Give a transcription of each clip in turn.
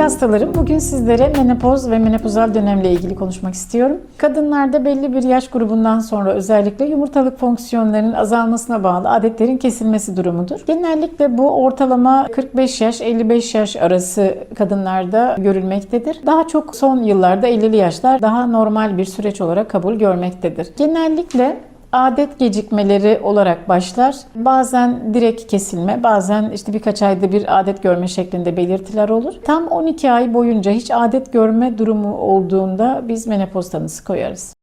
Sevgili hastalarım, bugün sizlere menopoz ve menopozal dönemle ilgili konuşmak istiyorum. Kadınlarda belli bir yaş grubundan sonra özellikle yumurtalık fonksiyonlarının azalmasına bağlı adetlerin kesilmesi durumudur. Genellikle bu ortalama 45 yaş 55 yaş arası kadınlarda görülmektedir. Daha çok son yıllarda 50'li yaşlar daha normal bir süreç olarak kabul görmektedir. Genellikle adet gecikmeleri olarak başlar. Bazen direkt kesilme, bazen işte birkaç ayda bir adet görme şeklinde belirtiler olur. Tam 12 ay boyunca hiç adet görme durumu olduğunda biz menopoz tanısı koyarız.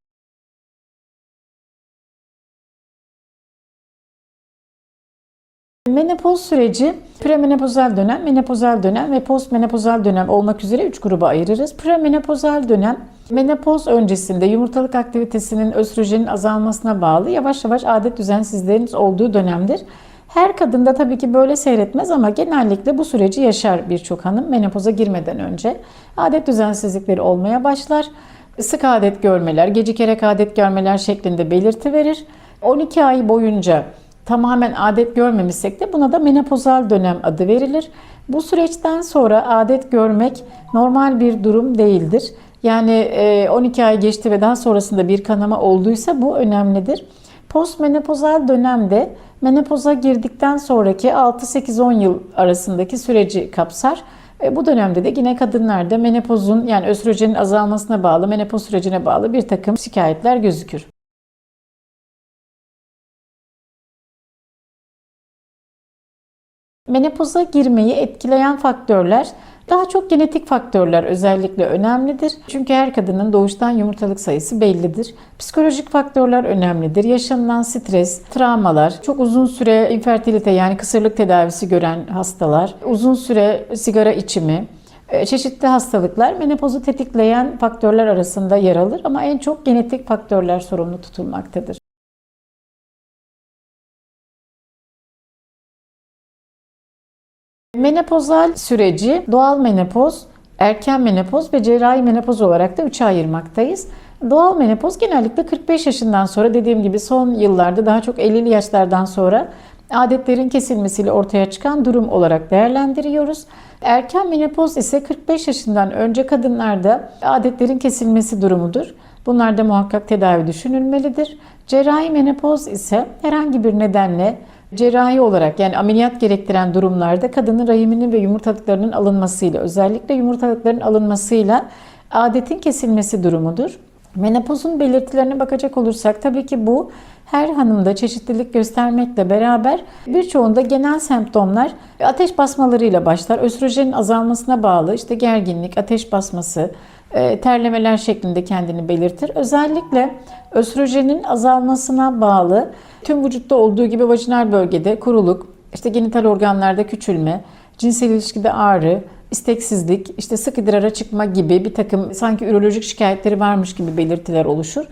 Menopoz süreci premenopozal dönem, menopozal dönem ve postmenopozal dönem olmak üzere 3 gruba ayırırız. Premenopozal dönem menopoz öncesinde yumurtalık aktivitesinin östrojenin azalmasına bağlı yavaş yavaş adet düzensizliğiniz olduğu dönemdir. Her kadında tabii ki böyle seyretmez ama genellikle bu süreci yaşar birçok hanım menopoza girmeden önce. Adet düzensizlikleri olmaya başlar. Sık adet görmeler, gecikerek adet görmeler şeklinde belirti verir. 12 ay boyunca tamamen adet görmemişsek de buna da menopozal dönem adı verilir. Bu süreçten sonra adet görmek normal bir durum değildir. Yani 12 ay geçti ve daha sonrasında bir kanama olduysa bu önemlidir. Postmenopozal dönemde menopoza girdikten sonraki 6-8-10 yıl arasındaki süreci kapsar. E, bu dönemde de yine kadınlarda menopozun yani östrojenin azalmasına bağlı, menopoz sürecine bağlı bir takım şikayetler gözükür. Menopoza girmeyi etkileyen faktörler daha çok genetik faktörler özellikle önemlidir. Çünkü her kadının doğuştan yumurtalık sayısı bellidir. Psikolojik faktörler önemlidir. Yaşanılan stres, travmalar, çok uzun süre infertilite yani kısırlık tedavisi gören hastalar, uzun süre sigara içimi, e, çeşitli hastalıklar menopozu tetikleyen faktörler arasında yer alır ama en çok genetik faktörler sorumlu tutulmaktadır. Menopozal süreci doğal menopoz, erken menopoz ve cerrahi menopoz olarak da üçe ayırmaktayız. Doğal menopoz genellikle 45 yaşından sonra dediğim gibi son yıllarda daha çok 50'li yaşlardan sonra adetlerin kesilmesiyle ortaya çıkan durum olarak değerlendiriyoruz. Erken menopoz ise 45 yaşından önce kadınlarda adetlerin kesilmesi durumudur. Bunlarda muhakkak tedavi düşünülmelidir. Cerrahi menopoz ise herhangi bir nedenle cerrahi olarak yani ameliyat gerektiren durumlarda kadının rahiminin ve yumurtalıklarının alınmasıyla özellikle yumurtalıkların alınmasıyla adetin kesilmesi durumudur. Menopozun belirtilerine bakacak olursak tabii ki bu her hanımda çeşitlilik göstermekle beraber birçoğunda genel semptomlar ateş basmalarıyla başlar. Östrojenin azalmasına bağlı işte gerginlik, ateş basması, e, terlemeler şeklinde kendini belirtir. Özellikle östrojenin azalmasına bağlı tüm vücutta olduğu gibi vajinal bölgede kuruluk, işte genital organlarda küçülme, cinsel ilişkide ağrı, isteksizlik, işte sık idrara çıkma gibi bir takım sanki ürolojik şikayetleri varmış gibi belirtiler oluşur.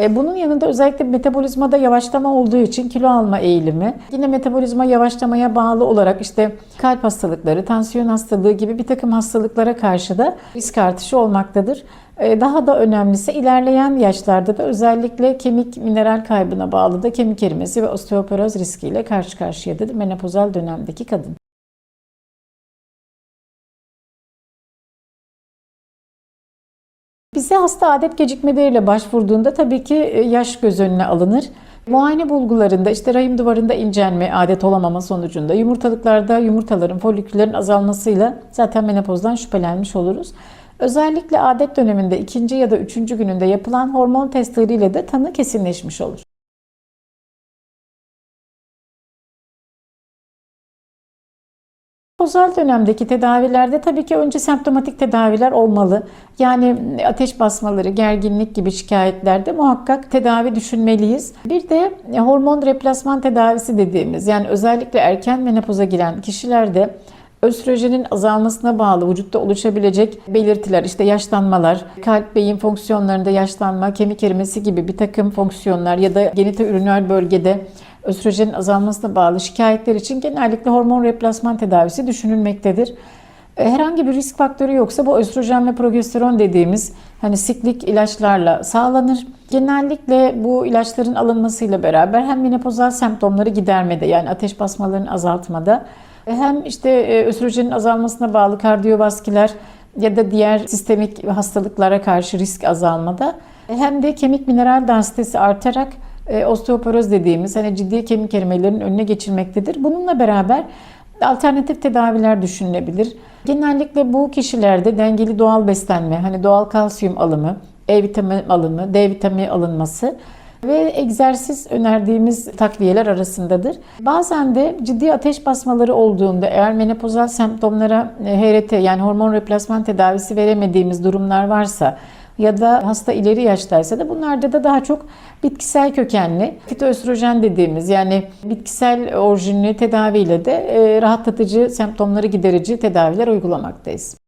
E, bunun yanında özellikle metabolizmada yavaşlama olduğu için kilo alma eğilimi, yine metabolizma yavaşlamaya bağlı olarak işte kalp hastalıkları, tansiyon hastalığı gibi bir takım hastalıklara karşı da risk artışı olmaktadır. E, daha da önemlisi ilerleyen yaşlarda da özellikle kemik mineral kaybına bağlı da kemik erimesi ve osteoporoz riskiyle karşı karşıyadır menopozal dönemdeki kadın. Bize hasta adet gecikmeleriyle başvurduğunda tabii ki e, yaş göz önüne alınır. Muayene bulgularında işte rahim duvarında incelme, adet olamama sonucunda yumurtalıklarda yumurtaların, foliküllerin azalmasıyla zaten menopozdan şüphelenmiş oluruz. Özellikle adet döneminde ikinci ya da üçüncü gününde yapılan hormon testleriyle de tanı kesinleşmiş olur. Pozal dönemdeki tedavilerde tabii ki önce semptomatik tedaviler olmalı. Yani ateş basmaları, gerginlik gibi şikayetlerde muhakkak tedavi düşünmeliyiz. Bir de hormon replasman tedavisi dediğimiz yani özellikle erken menopoza giren kişilerde östrojenin azalmasına bağlı vücutta oluşabilecek belirtiler, işte yaşlanmalar, kalp beyin fonksiyonlarında yaşlanma, kemik erimesi gibi bir takım fonksiyonlar ya da genitoüriner bölgede östrojenin azalmasına bağlı şikayetler için genellikle hormon replasman tedavisi düşünülmektedir. E, herhangi bir risk faktörü yoksa bu östrojen ve progesteron dediğimiz hani siklik ilaçlarla sağlanır. Genellikle bu ilaçların alınmasıyla beraber hem menopozal semptomları gidermede yani ateş basmalarını azaltmada hem işte e, östrojenin azalmasına bağlı kardiyovasküler ya da diğer sistemik hastalıklara karşı risk azalmada hem de kemik mineral densitesi artarak e, osteoporoz dediğimiz hani ciddi kemik erimelerinin önüne geçilmektedir. Bununla beraber alternatif tedaviler düşünülebilir. Genellikle bu kişilerde dengeli doğal beslenme, hani doğal kalsiyum alımı, E vitamini alımı, D vitamini alınması ve egzersiz önerdiğimiz takviyeler arasındadır. Bazen de ciddi ateş basmaları olduğunda eğer menopozal semptomlara e, HRT yani hormon replasman tedavisi veremediğimiz durumlar varsa ya da hasta ileri yaştaysa da bunlarda da daha çok bitkisel kökenli fitoöstrojen dediğimiz yani bitkisel orijinli tedaviyle de e, rahatlatıcı semptomları giderici tedaviler uygulamaktayız.